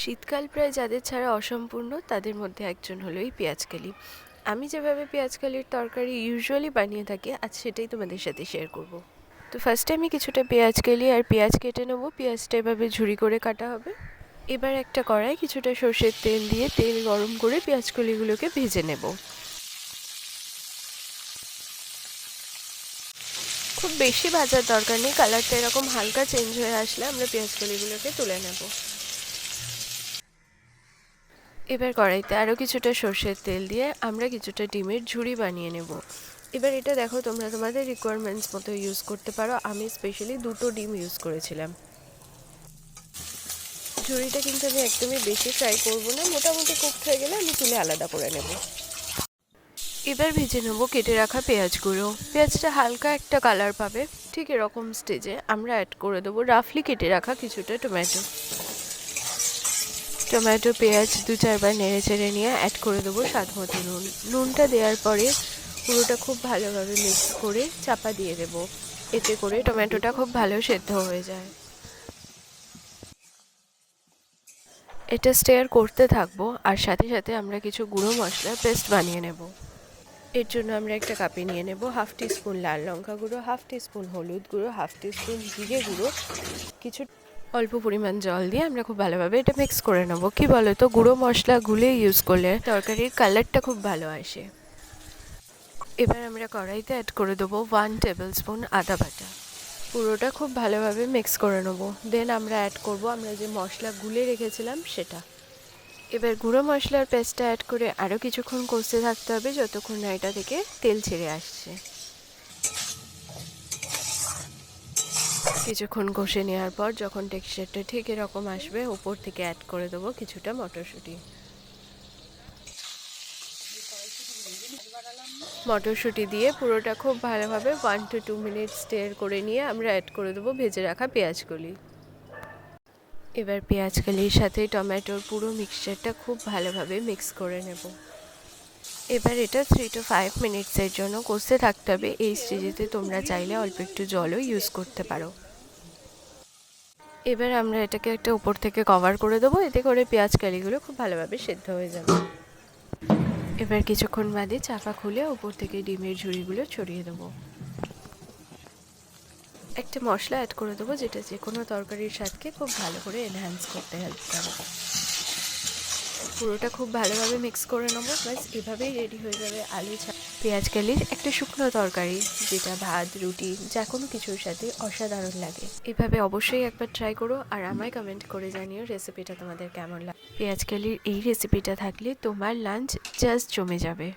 শীতকাল প্রায় যাদের ছাড়া অসম্পূর্ণ, তাদের মধ্যে একজন হলো এই পেঁয়াজকালি আমি যেভাবে পেঁয়াজকালির তরকারি ইউজুয়ালি বানিয়ে থাকি, আজ সেটাই তোমাদের সাথে শেয়ার করব। তো ফার্স্টে আমি কিছুটা পেঁয়াজ পেঁয়াজকালি আর পেঁয়াজ কেটে নেব। পেঁয়াজটা এভাবে ঝুড়ি করে কাটা হবে। এবার একটা কড়াই, কিছুটা সর্ষের তেল দিয়ে তেল গরম করে পেঁয়াজকলিগুলোকে ভেজে নেব। খুব বেশি ভাজার দরকার নেই কালারটা এরকম হালকা চেঞ্জ হয়ে আসলে আমরা পেঁয়াজকলিগুলোকে তুলে নেব। এবার কড়াইতে আরও কিছুটা সর্ষের তেল দিয়ে আমরা কিছুটা ডিমের ঝুড়ি বানিয়ে নেব। এবার এটা দেখো তোমরা তোমাদের রিকোয়ারমেন্টস মতো ইউজ করতে পারো। আমি স্পেশালি দুটো ডিম ইউজ করেছিলাম। ঝুড়িটা কিন্তু আমি একদমই বেশি ফ্রাই করব না, মোটামুটি কুকড হয়ে গেলে আমি তুলে আলাদা করে নেব। এবার ভেজে নেব কেটে রাখা পেঁয়াজগুলো পেঁয়াজটা হালকা একটা কালার পাবে। ঠিক এরকম স্টেজে আমরা অ্যাড করে দেবো রাফলি কেটে রাখা কিছুটা টমেটো টমেটো, পেঁয়াজ দু চারবার নেড়ে চেড়ে নিয়ে অ্যাড করে দেবো স্বাদ মতো নুন। নুনটা দেওয়ার পরে পুরোটা খুব ভালোভাবে মিক্স করে চাপা দিয়ে দেব। এতে করে টমেটোটা খুব ভালো সেদ্ধ হয়ে যায়। এটা স্টেয়ার করতে থাকব আর সাথে সাথে আমরা কিছু গুঁড়ো মশলা পেস্ট বানিয়ে নেব। এর জন্য আমরা একটা কাপে নিয়ে নেব হাফ টিস্পুন লাল লঙ্কা গুঁড়ো, হাফ টিস্পুন হলুদ গুঁড়ো, হাফ টিস্পুন জিরে গুঁড়ো, কিছু অল্প পরিমাণ জল দিয়ে আমরা খুব ভালোভাবে এটা মিক্স করে নেব। কি বলো তো গুঁড়ো মশলা গুলে ইউজ করলে তরকারির কালারটা খুব ভালো আসে। এবার আমরা কড়াইতে অ্যাড করে দেবো ওয়ান টেবিল স্পুন আদা বাটা। পুরোটা খুব ভালোভাবে মিক্স করে নেব। দেন আমরা অ্যাড করব আমরা যে মশলা গুলে রেখেছিলাম সেটা। এবার গুঁড়ো মশলার পেস্টটা অ্যাড করে আরও কিছুক্ষণ কষতে থাকতে হবে, যতক্ষণ না এটা থেকে তেল ছেড়ে আসছে। কিছুক্ষণ কষে নেওয়ার পর যখন টেক্সচারটা ঠিক এরকম আসবে, উপর থেকে অ্যাড করে দেবো কিছুটা মটরশুঁটি। মটরশুঁটি দিয়ে পুরোটা খুব ভালোভাবে one two two minute stir করে নিয়ে আমরা অ্যাড করে দেবো ভেজে রাখা পেঁয়াজগুলি। এবার পেঁয়াজকালির সাথে টমেটোর পুরো মিক্সচারটা খুব ভালোভাবে মিক্স করে নেব। এবার এটা থ্রি টু ফাইভ মিনিটসের জন্য কষতে থাকতে হবে। এই স্টেজেতে তোমরা চাইলে অল্প একটু জলও ইউজ করতে পারো। এবার আমরা এটাকে একটা উপর থেকে কভার করে দেবো। এতে করে পেঁয়াজ কালিগুলো খুব ভালোভাবে সেদ্ধ হয়ে যাবে। এবার কিছুক্ষণ বাদে চাপা খুলে উপর থেকে ডিমের ঝুড়িগুলো ছড়িয়ে দেবো। একটা মশলা অ্যাড করে দেবো, যেটা যে কোনো তরকারির স্বাদকে খুব ভালো করে এনহ্যান্স করতে হেল্প করে। পুরোটা খুব ভালোভাবে মিক্স করে নেব। ব্যাস এভাবেই রেডি হয়ে যাবে আলু পেঁয়াজ কালির একটা শুকনো তরকারি যেটা ভাত রুটি যা কোনো কিছুর সাথে অসাধারণ লাগে। এভাবে অবশ্যই একবার ট্রাই করো আর আমায় কমেন্ট করে জানিও রেসিপিটা তোমাদের কেমন লাগে পেঁয়াজ কালির এই রেসিপিটা থাকলে তোমার লাঞ্চ জাস্ট জমে যাবে।